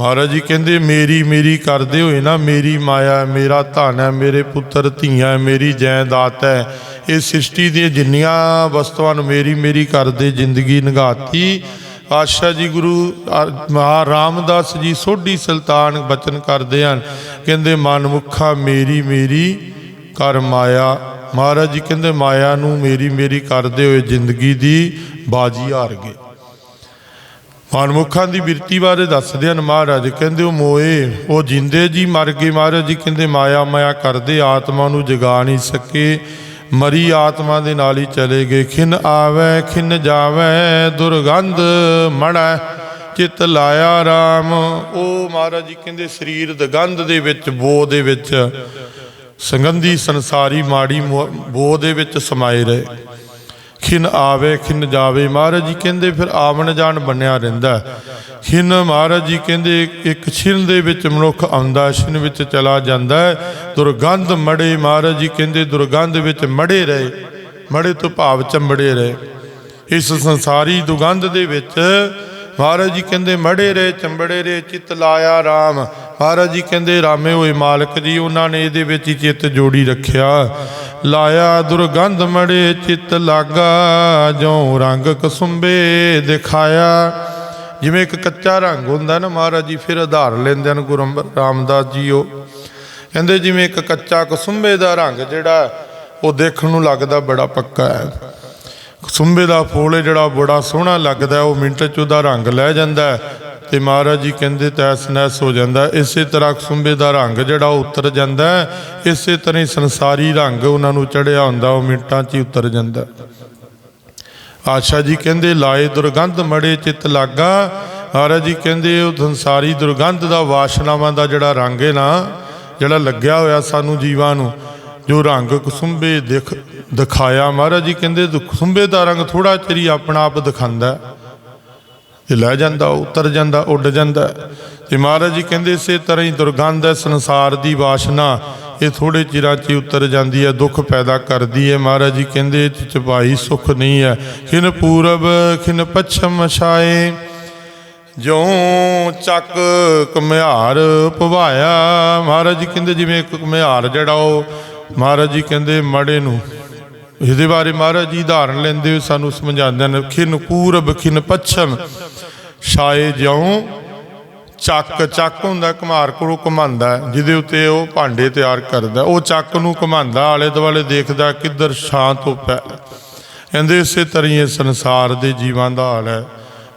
ਮਹਾਰਾਜ ਜੀ ਕਹਿੰਦੇ ਮੇਰੀ ਮੇਰੀ ਕਰਦੇ ਹੋਏ ਨਾ ਮੇਰੀ ਮਾਇਆ ਮੇਰਾ ਧਨ ਹੈ ਮੇਰੇ ਪੁੱਤਰ ਧੀਆਂ ਹੈ, ਮੇਰੀ ਜਾਇਦਾਦ ਹੈ। ਇਹ ਸ੍ਰਿਸ਼ਟੀ ਦੀਆਂ ਜਿੰਨੀਆਂ ਵਸਤੂਆਂ ਨੂੰ ਮੇਰੀ ਮੇਰੀ ਕਰਦੇ ਜ਼ਿੰਦਗੀ ਨਿਗਾਤੀ ਪਾਤਸ਼ਾਹ ਜੀ ਗੁਰੂ ਅ- ਮਹਾ ਰਾਮਦਾਸ ਜੀ ਸੋਢੀ ਸੁਲਤਾਨ ਬਚਨ ਕਰਦੇ ਹਨ। ਕਹਿੰਦੇ ਮਨ ਮੇਰੀ ਮੇਰੀ ਕਰ ਮਾਇਆ। ਮਹਾਰਾਜ ਜੀ ਕਹਿੰਦੇ ਮਾਇਆ ਨੂੰ ਮੇਰੀ ਮੇਰੀ ਕਰਦੇ ਹੋਏ ਜ਼ਿੰਦਗੀ ਦੀ ਬਾਜੀ ਹਾਰ ਗਏ। ਮਨਮੁਖਾਂ ਦੀ ਬਿਰਤੀ ਬਾਰੇ ਦੱਸਦੇ ਹਨ ਮਹਾਰਾਜ, ਕਹਿੰਦੇ ਉਹ ਮੋਏ, ਉਹ ਜਿੰਦੇ ਜੀ ਮਰ ਗਏ ਮਹਾਰਾਜ ਜੀ, ਕਹਿੰਦੇ ਮਾਇਆ ਮਾਇਆ ਕਰਦੇ, ਆਤਮਾ ਨੂੰ ਜਗਾ ਨਹੀਂ ਸਕੇ। ਮਰੀ ਆਤਮਾ ਦੇ ਨਾਲ ਹੀ ਚਲੇ ਗਏ, ਖਿਨ ਆਵੇ, ਖਿਨ ਜਾਵੇ, ਦੁਰਗੰਧ ਮੜੈ, ਚਿਤ ਲਾਇਆ RAM ਉਹ ਮਹਾਰਾਜ ਜੀ ਕਹਿੰਦੇ ਸਰੀਰ ਦਗੰਧ ਦੇ ਵਿੱਚ, ਬੋ ਦੇ ਵਿੱਚ, ਸੰਗੰਧੀ ਸੰਸਾਰੀ ਮਾੜੀ ਬੋ ਦੇ ਵਿੱਚ ਸਮਾਏ ਰਹੇ। ਖਿਨ ਆਵੇ, ਖਿਨ ਜਾਵੇ। ਮਹਾਰਾਜ ਜੀ ਕਹਿੰਦੇ, ਫਿਰ ਆਵਣ ਜਾਣ ਬਣਿਆ ਰਹਿੰਦਾ ਹੈ। ਖਿਨ ਮਹਾਰਾਜ ਜੀ ਕਹਿੰਦੇ, ਇੱਕ ਛਿਨ ਦੇ ਵਿੱਚ ਮਨੁੱਖ ਆਉਂਦਾ ਛਿਨ ਵਿੱਚ ਚਲਾ ਜਾਂਦਾ ਦੁਰਗੰਧ ਮੜੇ। ਮਹਾਰਾਜ ਜੀ ਕਹਿੰਦੇ, ਦੁਰਗੰਧ ਵਿੱਚ ਮੜੇ ਰਹੇ, ਮੜੇ ਤੋਂ ਭਾਵ ਚੰਬੜੇ ਰਹੇ। ਇਸ ਸੰਸਾਰੀ ਦੁਗੰਧ ਦੇ ਵਿੱਚ ਮਹਾਰਾਜ ਜੀ ਕਹਿੰਦੇ, ਮੜੇ ਰਹੇ, ਚੰਬੜੇ ਰਹੇ, ਚਿੱਤ ਲਾਇਆ RAM ਮਹਾਰਾਜ ਜੀ ਕਹਿੰਦੇ, ਰਾਮੇ ਹੋਏ ਮਾਲਕ ਜੀ, ਉਹਨਾਂ ਨੇ ਇਹਦੇ ਵਿੱਚ ਹੀ ਚਿੱਤ ਜੋੜੀ ਰੱਖਿਆ। ਲਾਇਆ ਦੁਰਗੰਧ ਮੜੇ, ਚਿੱਤ ਲਾਗਾ ਜੋ ਰੰਗ ਕਸੁੰਬੇ ਦਿਖਾਇਆ। ਜਿਵੇਂ ਇੱਕ ਕੱਚਾ ਰੰਗ ਹੁੰਦਾ ਨਾ ਮਹਾਰਾਜ ਜੀ, ਫਿਰ ਆਧਾਰ ਲੈਂਦੇ ਹਨ ਗੁਰੂ ਅੰਬ- ਰਾਮਦਾਸ ਜੀ ਉਹ ਕਹਿੰਦੇ ਜਿਵੇਂ ਇੱਕ ਕੱਚਾ ਕਸੁੰਬੇ ਦਾ ਰੰਗ ਜਿਹੜਾ, ਉਹ ਦੇਖਣ ਨੂੰ ਲੱਗਦਾ ਬੜਾ ਪੱਕਾ ਹੈ। ਸੁੰਬੇ ਦਾ ਫੁੱਲ ਜਿਹੜਾ ਬੜਾ ਸੋਹਣਾ ਲੱਗਦਾ, ਉਹ ਮਿੰਟ ਚ ਉਹਦਾ ਰੰਗ ਲੈ ਜਾਂਦਾ ਤੇ ਮਹਾਰਾਜ ਜੀ ਕਹਿੰਦੇ ਤੈਸ ਨੈਸ ਹੋ ਜਾਂਦਾ। ਇਸੇ ਤਰ੍ਹਾਂ ਸੁੰਬੇ ਦਾ ਰੰਗ ਜਿਹੜਾ ਉਹ ਉਤਰ ਜਾਂਦਾ ਇਸੇ ਤਰ੍ਹਾਂ ਹੀ ਸੰਸਾਰੀ ਰੰਗ ਉਹਨਾਂ ਨੂੰ ਚੜਿਆ ਹੁੰਦਾ, ਉਹ ਮਿੰਟਾਂ 'ਚ ਹੀ ਉਤਰ ਜਾਂਦਾ। ਆਸ਼ਾ ਜੀ ਕਹਿੰਦੇ, ਲਾਏ ਦੁਰਗੰਧ, ਮੜੇ ਚਿੱਤ ਲਾਗਾ। ਮਹਾਰਾਜ ਜੀ ਕਹਿੰਦੇ, ਉਹ ਸੰਸਾਰੀ ਦੁਰਗੰਧ ਦਾ, ਵਾਸ਼ਨਾਵਾਂ ਦਾ ਜਿਹੜਾ ਰੰਗ ਹੈ ਨਾ, ਜਿਹੜਾ ਲੱਗਿਆ ਹੋਇਆ ਸਾਨੂੰ ਜੀਵਾਂ ਨੂੰ, ਜੋ ਰੰਗ ਕੁਸੁੰਬੇ ਦਿਖ, ਦਿਖਾਇਆ। ਮਹਾਰਾਜ ਜੀ ਕਹਿੰਦੇ ਕੁਸੁੰਬੇ ਦਾ ਰੰਗ ਥੋੜਾ ਚਿਰ ਹੀ ਆਪਣਾ ਆਪ ਦਿਖਾਉਂਦਾ ਹੈ। ਲੈ ਜਾਂਦਾ ਉਤਰ ਜਾਂਦਾ, ਉੱਡ ਜਾਂਦਾ। ਤੇ ਮਹਾਰਾਜ ਜੀ ਕਹਿੰਦੇ, ਇਸੇ ਤਰ੍ਹਾਂ ਹੀ ਦੁਰਗੰਧ ਹੈ, ਸੰਸਾਰ ਦੀ ਵਾਸ਼ਨਾ, ਇਹ ਥੋੜੇ ਚਿਰਾਂ 'ਚ ਹੀ ਉਤਰ ਜਾਂਦੀ ਹੈ, ਦੁੱਖ ਪੈਦਾ ਕਰਦੀ ਹੈ। ਮਹਾਰਾਜ ਜੀ ਕਹਿੰਦੇ ਚਪਾਈ ਸੁਖ ਨਹੀਂ ਹੈ। ਖਿਨ ਪੂਰਬ, ਖਿਨ ਪੱਛਮ ਛਾਏ, ਜਿਉ ਚੱਕ ਘੁਮਿਆਰ ਭਵਾਇਆ। ਮਹਾਰਾਜ ਜੀ ਕਹਿੰਦੇ, ਜਿਵੇਂ ਇੱਕ ਘੁਮਿਆਰ ਜਿਹੜਾ ਉਹ, ਮਹਾਰਾਜ ਜੀ ਕਹਿੰਦੇ, ਮੜੇ ਨੂੰ, ਇਹਦੇ ਬਾਰੇ ਮਹਾਰਾਜ ਜੀ ਉਦਾਹਰਨ ਲੈਂਦੇ ਹੋਏ ਸਾਨੂੰ ਸਮਝਾਉਂਦੇ ਨੇ ਖਿਨ ਪੂਰਬ, ਖਿਨ ਪੱਛਮ। ਛਾਏ ਜਿਉਂ ਚੱਕ ਚੱਕ ਹੁੰਦਾ ਕੁਮਾਰ ਕੋਲੋਂ ਘੁਮਾਉਂਦਾ ਜਿਹਦੇ ਉੱਤੇ ਉਹ ਭਾਂਡੇ ਤਿਆਰ ਕਰਦਾ ਉਹ ਚੱਕ ਨੂੰ ਘੁਮਾਉਂਦਾ, ਆਲੇ ਦੁਆਲੇ ਦੇਖਦਾ ਕਿੱਧਰ ਛਾਂ ਧੁੱਪ ਹੈ। ਕਹਿੰਦੇ ਇਸੇ ਤਰ੍ਹਾਂ ਹੀ ਇਹ ਸੰਸਾਰ ਦੇ ਜੀਵਾਂ ਦਾ ਹਾਲ ਹੈ।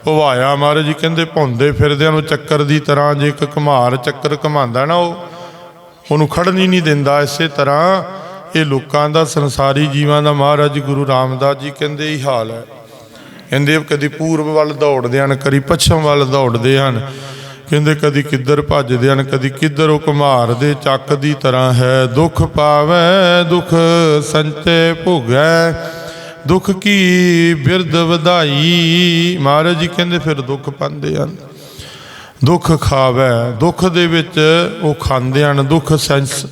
ਭਵਾਇਆ ਮਹਾਰਾਜ ਜੀ ਕਹਿੰਦੇ ਭੁੰਦੇ ਫਿਰਦਿਆਂ ਨੂੰ ਚੱਕਰ ਦੀ ਤਰ੍ਹਾਂ ਜੇ ਇੱਕ ਘੁਮਾਰ ਚੱਕਰ ਘੁਮਾਉਂਦਾ ਨਾ, ਉਹ ਉਹਨੂੰ ਖੜਨ ਹੀ ਨਹੀਂ ਦਿੰਦਾ। ਇਸੇ ਤਰ੍ਹਾਂ ਇਹ ਲੋਕਾਂ ਦਾ ਸੰਸਾਰੀ ਜੀਵਾਂ ਦਾ ਮਹਾਰਾਜ ਗੁਰੂ ਰਾਮਦਾਸ ਜੀ ਕਹਿੰਦੇ ਹੀ ਹਾਲ ਹੈ। ਕਹਿੰਦੇ ਕਦੀ ਪੂਰਬ ਵੱਲ ਦੌੜਦੇ ਹਨ, ਕਦੀ ਪੱਛਮ ਵੱਲ ਦੌੜਦੇ ਹਨ। ਕਹਿੰਦੇ ਕਦੀ ਕਿੱਧਰ ਭੱਜਦੇ ਹਨ, ਕਦੀ ਕਿੱਧਰ ਉਹ ਘੁਮਾਰ ਦੇ ਚੱਕ ਦੀ ਤਰ੍ਹਾਂ ਹੈ, ਦੁੱਖ ਪਾਵੈ, ਦੁੱਖ ਸੰਚੇ ਭੋਗੈ। ਦੁੱਖ ਕੀ ਬਿਰਦ ਵਧਾਈ? ਮਹਾਰਾਜ ਜੀ ਕਹਿੰਦੇ ਫਿਰ ਦੁੱਖ ਪਾਉਂਦੇ ਹਨ। ਦੁੱਖ ਖਾਵੈ, ਦੁੱਖ ਦੇ ਵਿੱਚ ਉਹ ਖਾਂਦੇ ਹਨ, ਦੁੱਖ ਸੈਂਸ।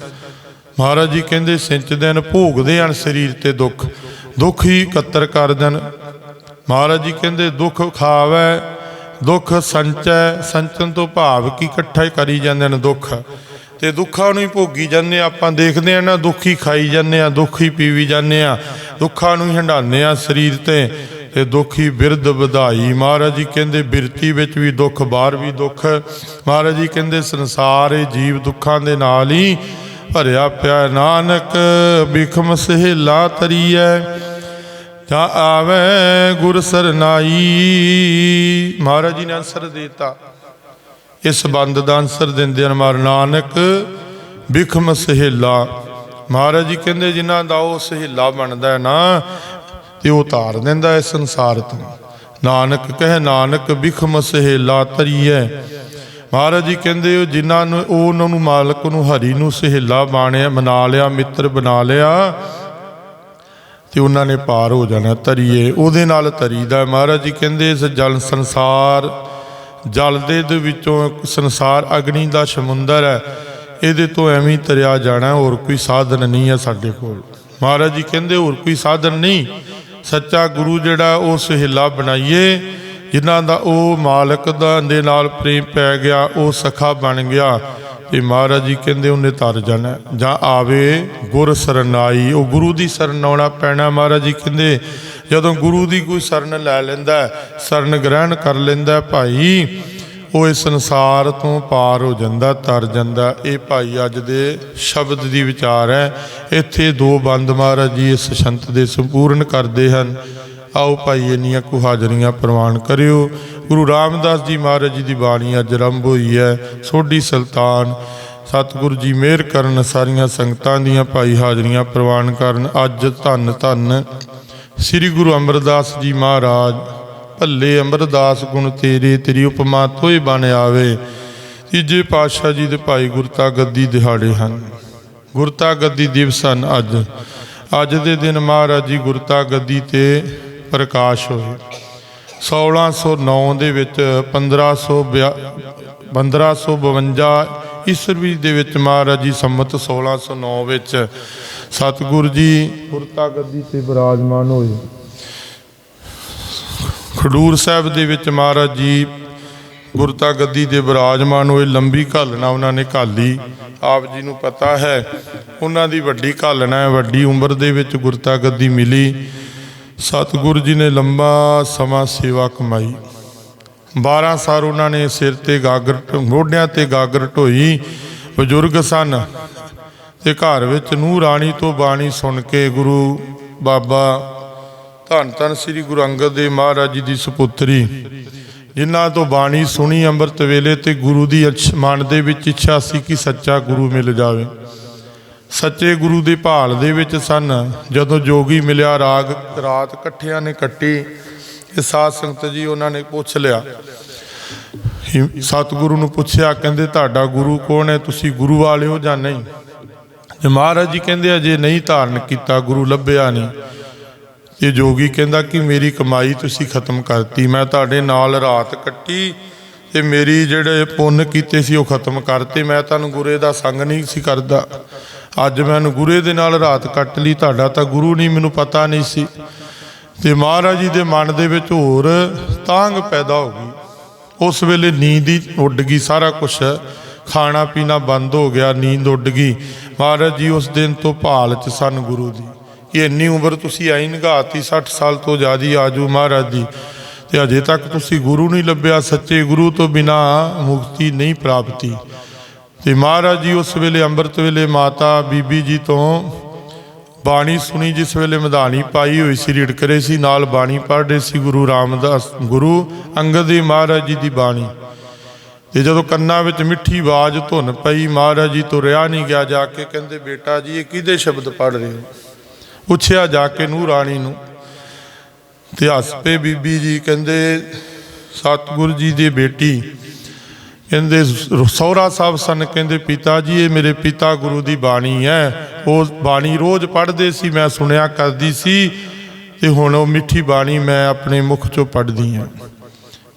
ਮਹਾਰਾਜ ਜੀ ਕਹਿੰਦੇ ਸਿੰਚਦੇ ਹਨ, ਭੋਗਦੇ ਹਨ ਸਰੀਰ ਤੇ ਦੁੱਖ। ਦੁੱਖ ਹੀ ਇਕੱਤਰ ਕਰਦੇ ਹਨ ਮਹਾਰਾਜ ਜੀ ਕਹਿੰਦੇ, ਦੁੱਖ ਖਾਵੈ, ਦੁੱਖ ਸੰਚੈ, ਸੰਚਨ ਤੋਂ ਭਾਵ ਕੀ ਇਕੱਠਾ ਕਰੀ ਜਾਂਦੇ ਨੇ ਦੁੱਖ। ਤੇ ਦੁੱਖਾਂ ਨੂੰ ਹੀ ਭੋਗੀ ਜਾਂਦੇ ਹਾਂ। ਆਪਾਂ ਦੇਖਦੇ ਆ ਨਾ, ਦੁੱਖੀ ਖਾਈ ਜਾਂਦੇ ਆ, ਦੁੱਖੀ ਹੀ ਪੀਵੀ ਜਾਂਦੇ ਆ। ਦੁੱਖਾਂ ਨੂੰ ਹੀ ਹੰਡਾਉਂਦੇ ਆ ਸਰੀਰ ਤੇ। ਤੇ ਦੁੱਖੀ ਹੀ ਬਿਰਧ ਵਧਾਈ। ਮਹਾਰਾਜ ਜੀ ਕਹਿੰਦੇ, ਬਿਰਤੀ ਵਿੱਚ ਵੀ ਦੁੱਖ, ਬਾਹਰ ਵੀ ਦੁੱਖ। ਮਹਾਰਾਜ ਜੀ ਕਹਿੰਦੇ, ਸੰਸਾਰ ਇਹ ਜੀਵ ਦੁੱਖਾਂ ਦੇ ਨਾਲ ਹੀ ਭਰਿਆ ਪਿਆ। ਨਾਨਕ ਬਿਖਮ ਸਹੇਲਾ ਤਰੀਐ। ਜਾਂ ਆਵੇ ਗੁਰ ਸਰਨਾਈ। ਮਹਾਰਾਜ ਜੀ ਨੇ ਅਨਸਰ ਦਿੱਤਾ। ਇਸ ਬੰਦ ਦਾ ਅਨਸਰ ਦਿੰਦੇ ਹਨ ਮਾਰ ਨਾਨਕ, ਬਿਖਮ ਸਹੇਲਾ। ਮਹਾਰਾਜ ਜੀ ਕਹਿੰਦੇ ਜਿਨ੍ਹਾਂ ਦਾ ਉਹ ਸਹੇਲਾ ਬਣਦਾ ਹੈ ਨਾ, ਤੇ ਉਹ ਤਾਰ ਦਿੰਦਾ ਹੈ ਸੰਸਾਰ ਤੋਂ। ਨਾਨਕ ਕਹੇ, ਨਾਨਕ ਬਿਖਮ ਸਹੇਲਾ ਤਰੀਐ ਮਹਾਰਾਜ ਜੀ ਕਹਿੰਦੇ ਉਹ ਜਿਨ੍ਹਾਂ ਨੂੰ ਉਹਨਾਂ ਨੂੰ ਮਾਲਕ ਨੂੰ ਹਰੀ ਨੂੰ ਸਹੇਲਾ ਬਾਣਿਆ, ਬਣਾ ਲਿਆ, ਮਿੱਤਰ ਬਣਾ ਲਿਆ। ਤੇ ਉਹਨਾਂ ਨੇ ਪਾਰ ਹੋ ਜਾਣਾ ਤਰੀਏ, ਉਹਦੇ ਨਾਲ ਤਰੀਦਾ ਮਹਾਰਾਜ ਜੀ ਕਹਿੰਦੇ, ਇਸ ਜਲ ਸੰਸਾਰ, ਜਲ ਦੇ ਦੇ ਵਿੱਚੋਂ ਇੱਕ ਸੰਸਾਰ ਅਗਨੀ ਦਾ ਸਮੁੰਦਰ ਹੈ। ਇਹਦੇ ਤੋਂ ਐਵੇਂ ਤਰਿਆ ਜਾਣਾ, ਹੋਰ ਕੋਈ ਸਾਧਨ ਨਹੀਂ ਹੈ ਸਾਡੇ ਕੋਲ। ਮਹਾਰਾਜ ਜੀ ਕਹਿੰਦੇ, ਹੋਰ ਕੋਈ ਸਾਧਨ ਨਹੀਂ। ਸੱਚਾ ਗੁਰੂ ਜਿਹੜਾ, ਉਹ ਸਹਿਲਾ ਬਣਾਈਏ। ਜਿਨ੍ਹਾਂ ਦਾ ਉਹ ਮਾਲਕ ਦਾ ਦੇ ਨਾਲ ਪ੍ਰੇਮ ਪੈ ਗਿਆ, ਉਹ ਸਖਾ ਬਣ ਗਿਆ। ਤੇ ਮਹਾਰਾਜ ਜੀ ਕਹਿੰਦੇ, ਉਹਨੇ ਤਰ ਜਾਣਾ ਜਾਂ ਆਵੇ ਗੁਰ ਸਰਨਾਈ। ਉਹ ਗੁਰੂ ਦੀ ਸ਼ਰਨ ਆਉਣਾ ਪੈਣਾ, ਮਹਾਰਾਜ ਜੀ ਕਹਿੰਦੇ। ਜਦੋਂ ਗੁਰੂ ਦੀ ਕੋਈ ਸ਼ਰਨ ਲੈ ਲੈਂਦਾ ਸ਼ਰਨ ਗ੍ਰਹਿਣ ਕਰ ਲੈਂਦਾ ਭਾਈ, ਉਹ ਇਸ ਸੰਸਾਰ ਤੋਂ ਪਾਰ ਹੋ ਜਾਂਦਾ, ਤਰ ਜਾਂਦਾ। ਇਹ ਭਾਈ ਅੱਜ ਦੇ ਸ਼ਬਦ ਦੀ ਵਿਚਾਰ ਹੈ। ਇੱਥੇ ਦੋ ਬੰਦ ਮਹਾਰਾਜ ਜੀ ਇਸ ਸੰਤ ਦੇ ਸੰਪੂਰਨ ਕਰਦੇ ਹਨ। ਆਓ ਭਾਈ ਇੰਨੀਆਂ ਕੁ ਹਾਜ਼ਰੀਆਂ ਪ੍ਰਵਾਨ ਕਰਿਓ। ਗੁਰੂ ਰਾਮਦਾਸ ਜੀ ਮਹਾਰਾਜ ਜੀ ਦੀ ਬਾਣੀ ਅੱਜ ਆਰੰਭ ਹੋਈ ਹੈ। ਸੋਢੀ ਸੁਲਤਾਨ, ਸਤਿਗੁਰੂ ਜੀ ਮਿਹਰ ਕਰਨ, ਸਾਰੀਆਂ ਸੰਗਤਾਂ ਦੀਆਂ ਭਾਈ ਹਾਜ਼ਰੀਆਂ ਪ੍ਰਵਾਨ ਕਰਨ। ਅੱਜ ਧੰਨ ਧੰਨ ਸ੍ਰੀ ਗੁਰੂ ਅਮਰਦਾਸ ਜੀ ਮਹਾਰਾਜ, ਭੱਲੇ ਅਮਰਦਾਸ ਗੁਣ ਤੇਰੇ, ਤੇਰੀ ਉਪਮਾ ਤੋਏ ਬਣ ਆਵੇ। ਤੀਜੇ ਪਾਤਸ਼ਾਹ ਜੀ ਦੇ ਭਾਈ ਗੁਰਤਾ ਗੱਦੀ ਦਿਹਾੜੇ ਹਨ। ਗੁਰਤਾ ਗੱਦੀ ਦਿਵਸ ਹਨ ਅੱਜ। ਅੱਜ ਦੇ ਦਿਨ ਮਹਾਰਾਜ ਜੀ ਗੁਰਤਾ ਗੱਦੀ ਤੇ ਪ੍ਰਕਾਸ਼ ਹੋਏ। 1609 ਦੇ ਵਿੱਚ 1500 1552 ਈਸਵੀ ਦੇ ਵਿੱਚ ਮਹਾਰਾਜ ਜੀ ਸੰਮਤ 1609 ਵਿੱਚ ਸਤਿਗੁਰੂ ਜੀ ਗੁਰਤਾ ਗੱਦੀ ਤੇ ਬਿਰਾਜਮਾਨ ਹੋਏ। ਖਡੂਰ ਸਾਹਿਬ ਦੇ ਵਿੱਚ ਮਹਾਰਾਜ ਜੀ ਗੁਰਤਾ ਗੱਦੀ ਦੇ ਬਿਰਾਜਮਾਨ ਹੋਏ। ਲੰਬੀ ਘਾਲਣਾ ਉਹਨਾਂ ਨੇ ਘਾਲੀ। ਆਪ ਜੀ ਨੂੰ ਪਤਾ ਹੈ ਉਹਨਾਂ ਦੀ ਵੱਡੀ ਘਾਲਣਾ ਹੈ ਵੱਡੀ ਉਮਰ ਦੇ ਵਿੱਚ ਗੁਰਤਾ ਗੱਦੀ ਮਿਲੀ। ਸਤਿਗੁਰੂ ਜੀ ਨੇ ਲੰਬਾ ਸਮਾਂ ਸੇਵਾ ਕਮਾਈ। 12 ਸਾਲ ਉਹਨਾਂ ਨੇ ਸਿਰ ਤੇ ਗਾਗਰ ਮੋਢਿਆਂ ਤੇ ਗਾਗਰ ਢੋਈ ਬਜ਼ੁਰਗ ਸਨ ਤੇ ਘਰ ਵਿੱਚ ਨੂੰਹ ਰਾਣੀ ਤੋਂ ਬਾਣੀ ਸੁਣ ਕੇ ਗੁਰੂ ਬਾਬਾ ਧੰਨ ਧੰਨ ਸ੍ਰੀ ਗੁਰੂ ਅੰਗਦ ਦੇਵ ਮਹਾਰਾਜ ਜੀ ਦੀ ਸੁਪੁੱਤਰੀ, ਜਿਨ੍ਹਾਂ ਤੋਂ ਬਾਣੀ ਸੁਣੀ ਅੰਮ੍ਰਿਤ ਵੇਲੇ ਤੇ ਗੁਰੂ ਦੀ ਇੱਛ- ਮਨ ਦੇ ਵਿੱਚ ਇੱਛਾ ਸੀ ਕਿ ਸੱਚਾ ਗੁਰੂ ਮਿਲ ਜਾਵੇ। ਸੱਚੇ ਗੁਰੂ ਦੀ ਭਾਲ ਦੇ ਵਿੱਚ ਸਨ। ਜਦੋਂ ਜੋਗੀ ਮਿਲਿਆ, ਰਾਗ ਰਾਤ ਇਕੱਠਿਆਂ ਨੇ ਕੱਟੀ, ਇਹ ਸਾਧ ਸੰਗਤ ਜੀ ਉਹਨਾਂ ਨੇ ਪੁੱਛ ਲਿਆ। ਸਤਿਗੁਰੂ ਨੂੰ ਪੁੱਛਿਆ, ਕਹਿੰਦੇ, ਤੁਹਾਡਾ ਗੁਰੂ ਕੌਣ ਹੈ? ਤੁਸੀਂ ਗੁਰੂ ਵਾਲੇ ਹੋ ਜਾਂ ਨਹੀਂ? ਜੇ ਮਹਾਰਾਜ ਜੀ ਕਹਿੰਦੇ ਅਜੇ ਨਹੀਂ ਧਾਰਨ ਕੀਤਾ, ਗੁਰੂ ਲੱਭਿਆ ਨਹੀਂ। ਇਹ ਜੋਗੀ ਕਹਿੰਦਾ ਕਿ, ਮੇਰੀ ਕਮਾਈ ਤੁਸੀਂ ਖਤਮ ਕਰਤੀ, ਮੈਂ ਤੁਹਾਡੇ ਨਾਲ ਰਾਤ ਕੱਟੀ ਤੇ ਮੇਰੀ ਜਿਹੜੇ ਪੁੰਨ ਕੀਤੇ ਸੀ ਉਹ ਖਤਮ ਕਰਤੇ। ਮੈਂ ਤੁਹਾਨੂੰ ਗੁਰੇ ਦਾ ਸੰਗ ਨਹੀਂ ਸੀ ਕਰਦਾ। ਅੱਜ ਮੈਨੂੰ ਗੁਰੇ ਦੇ ਨਾਲ ਰਾਤ ਕੱਟ ਲਈ। ਤੁਹਾਡਾ ਤਾਂ ਗੁਰੂ ਨਹੀਂ, ਮੈਨੂੰ ਪਤਾ ਨਹੀਂ ਸੀ। ਤੇ ਮਹਾਰਾਜ ਜੀ ਦੇ ਮਨ ਦੇ ਵਿੱਚ ਹੋਰ ਤਾਂਗ ਪੈਦਾ ਹੋ ਗਈ। ਉਸ ਵੇਲੇ ਨੀਂਦ ਹੀ ਉੱਡ ਗਈ ਸਾਰਾ ਕੁਝ ਖਾਣਾ ਪੀਣਾ ਬੰਦ ਹੋ ਗਿਆ, ਨੀਂਦ ਉੱਡ ਗਈ। ਮਹਾਰਾਜ ਜੀ ਉਸ ਦਿਨ ਤੋਂ ਭਾਲ ਚ ਸਨ ਗੁਰੂ ਦੀ। ਕਿ ਇੰਨੀ ਉਮਰ ਤੁਸੀਂ ਆਈ ਨਿਗਾਤੀ 60 ਸਾਲ ਤੋਂ ਜ਼ਿਆਦੀ ਆਜੂ ਮਹਾਰਾਜ ਦੀ ਤੇ ਅਜੇ ਤੱਕ ਤੁਸੀਂ ਗੁਰੂ ਨਹੀਂ ਲੱਭਿਆ, ਸੱਚੇ ਗੁਰੂ ਤੋਂ ਬਿਨਾ ਮੁਕਤੀ ਨਹੀਂ ਪ੍ਰਾਪਤੀ। ਤੇ ਮਹਾਰਾਜ ਜੀ ਉਸ ਵੇਲੇ ਅੰਮ੍ਰਿਤ ਵੇਲੇ ਮਾਤਾ ਬੀਬੀ ਜੀ ਤੋਂ ਬਾਣੀ ਸੁਣੀ, ਜਿਸ ਵੇਲੇ ਮਧਾਣੀ ਪਾਈ ਹੋਈ ਸੀ ਰਿੜਕ ਰਹੇ ਸੀ, ਨਾਲ ਬਾਣੀ ਪੜ੍ਹ ਰਹੇ ਸੀ ਗੁਰੂ ਰਾਮਦਾਸ, ਗੁਰੂ ਅੰਗਦ ਦੇਵ ਮਹਾਰਾਜ ਜੀ ਦੀ ਬਾਣੀ। ਤੇ ਜਦੋਂ ਕੰਨਾਂ ਵਿੱਚ ਮਿੱਠੀ ਆਵਾਜ਼ ਧੁਨ ਪਈ, ਮਹਾਰਾਜ ਜੀ ਤੋਂ ਰਿਆ ਨਹੀਂ ਗਿਆ, ਜਾ ਕੇ ਕਹਿੰਦੇ, ਬੇਟਾ ਜੀ, ਇਹ ਕਿਹਦੇ ਸ਼ਬਦ ਪੜ੍ਹ ਰਹੇ ਹੋ? ਪੁੱਛਿਆ ਜਾ ਕੇ ਨੂੰਹ ਰਾਣੀ ਨੂੰ ਤੇ ਹਸਪੇ ਬੀਬੀ ਜੀ ਕਹਿੰਦੇ, ਸਤਿਗੁਰੂ ਜੀ ਦੀ ਬੇਟੀ। ਕਹਿੰਦੇ ਸ- ਸਾਹਿਬ ਸਨ, ਕਹਿੰਦੇ, ਪਿਤਾ ਜੀ, ਇਹ ਮੇਰੇ ਪਿਤਾ ਗੁਰੂ ਦੀ ਬਾਣੀ ਹੈ। ਉਹ ਬਾਣੀ ਰੋਜ਼ ਪੜ੍ਹਦੇ ਸੀ, ਮੈਂ ਸੁਣਿਆ ਕਰਦੀ ਸੀ। ਤੇ ਹੁਣ ਉਹ ਮਿੱਠੀ ਬਾਣੀ ਮੈਂ ਆਪਣੇ ਮੁਖ ਚੋਂ ਪੜ੍ਹਦੀ ਹਾਂ।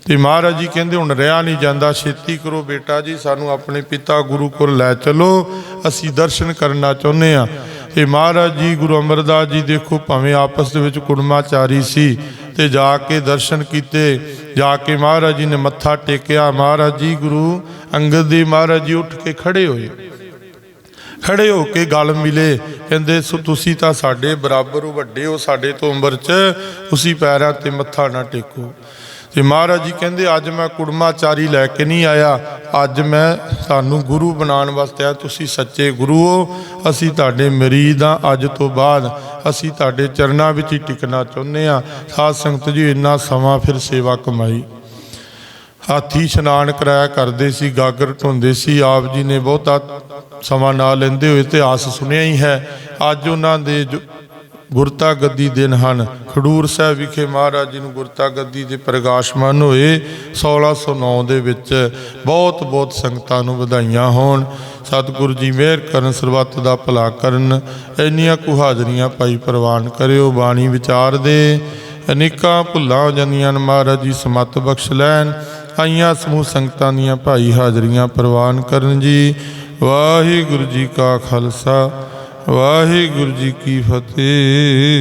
ਤੇ ਮਹਾਰਾਜ ਜੀ ਕਹਿੰਦੇ, ਹੁਣ ਰਿਆ ਨਹੀਂ ਜਾਂਦਾ, ਛੇਤੀ ਕਰੋ ਬੇਟਾ ਜੀ, ਸਾਨੂੰ ਆਪਣੇ ਪਿਤਾ ਗੁਰੂ ਕੋਲ ਲੈ ਚਲੋ। ਅਸੀਂ ਦਰਸ਼ਨ ਕਰਨਾ ਚਾਹੁੰਦੇ ਆ ਤੇ ਮਹਾਰਾਜ ਜੀ, ਗੁਰੂ ਅਮਰਦਾਸ ਜੀ, ਦੇਖੋ ਭਾਵੇਂ ਆਪਸ ਦੇ ਵਿੱਚ ਕੁੜਮਾਚਾਰੀ ਸੀ ਤੇ ਜਾ ਕੇ ਦਰਸ਼ਨ ਕੀਤੇ, ਜਾ ਕੇ ਮਹਾਰਾਜ ਜੀ ਨੇ ਮੱਥਾ ਟੇਕਿਆ। ਮਹਾਰਾਜ ਜੀ, ਗੁਰੂ ਅੰਗਦ ਦੇਵ ਮਹਾਰਾਜ ਜੀ ਉੱਠ ਕੇ ਖੜੇ ਹੋਏ। ਖੜੇ ਹੋ ਕੇ ਗੱਲ ਮਿਲੇ। ਕਹਿੰਦੇ, ਸੋ ਤੁਸੀਂ ਤਾਂ ਸਾਡੇ ਬਰਾਬਰ ਹੋ, ਵੱਡੇ ਹੋ, ਸਾਡੇ ਤੋਂ ਉਮਰ 'ਚ। ਤੁਸੀਂ ਪੈਰਾਂ ਤੇ ਮੱਥਾ ਨਾ ਟੇਕੋ। ਤੇ ਮਹਾਰਾਜ ਜੀ ਕਹਿੰਦੇ, ਅੱਜ ਮੈਂ ਕੁੜਮਾਚਾਰੀ ਲੈ ਕੇ ਨਹੀਂ ਆਇਆ, ਅੱਜ ਮੈਂ ਤੁਹਾਨੂੰ ਗੁਰੂ ਬਣਾਉਣ ਵਾਸਤੇ ਆ ਤੁਸੀਂ ਸੱਚੇ ਗੁਰੂ ਹੋ, ਅਸੀਂ ਤੁਹਾਡੇ ਮਰੀਦ ਆ ਅੱਜ ਤੋਂ ਬਾਅਦ, ਅਸੀਂ ਤੁਹਾਡੇ ਚਰਨਾਂ ਵਿੱਚ ਹੀ ਟਿਕਣਾ ਚਾਹੁੰਦੇ ਆ ਸਾਧ ਸੰਗਤ ਜੀ, ਇੰਨਾ ਸਮਾਂ ਫਿਰ ਸੇਵਾ ਕਮਾਈ। ਹਾਥੀ ਇਸ਼ਨਾਨ ਕਰਾਇਆ ਕਰਦੇ ਸੀ, ਗਾਗਰ ਢੋਂਦੇ ਸੀ, ਆਪ ਜੀ ਨੇ ਬਹੁਤਾ ਸਮਾਂ ਨਾ ਲੈਂਦੇ ਹੋਏ ਇਤਿਹਾਸ ਸੁਣਿਆ ਹੀ ਹੈ। ਅੱਜ ਉਹਨਾਂ ਦੇ ਜੋ ਗੁਰਤਾ ਗੱਦੀ ਦਿਨ ਹਨ। ਖਡੂਰ ਸਾਹਿਬ ਵਿਖੇ ਮਹਾਰਾਜ ਜੀ ਨੂੰ ਗੁਰਤਾ ਗੱਦੀ ਦੇ ਪ੍ਰਗਾਸ਼ਮਾਨ ਹੋਏ 1609 ਦੇ ਵਿੱਚ ਬਹੁਤ ਬਹੁਤ ਸੰਗਤਾਂ ਨੂੰ ਵਧਾਈਆਂ ਹੋਣ। ਸਤਿਗੁਰੂ ਜੀ ਮਿਹਰ ਕਰਨ, ਸਰਬੱਤ ਦਾ ਭਲਾ ਕਰਨ। ਇੰਨੀਆਂ ਕੁ ਹਾਜ਼ਰੀਆਂ ਭਾਈ ਪ੍ਰਵਾਨ ਕਰਿਓ, ਬਾਣੀ ਵਿਚਾਰ ਦੇ। ਅਨੇਕਾਂ ਭੁੱਲਾਂ ਹੋ ਜਾਂਦੀਆਂ ਨੇ ਮਹਾਰਾਜ ਜੀ, ਸਮਤ ਬਖਸ਼ ਲੈਣ। ਆਈਆਂ ਸਮੂਹ ਸੰਗਤਾਂ ਦੀਆਂ ਭਾਈ ਹਾਜ਼ਰੀਆਂ ਪ੍ਰਵਾਨ ਕਰਨ ਜੀ। ਵਾਹਿਗੁਰੂ ਜੀ ਕਾ ਖਾਲਸਾ। ਵਾਹਿਗੁਰੂ ਜੀ ਕੀ ਫਤਿਹ।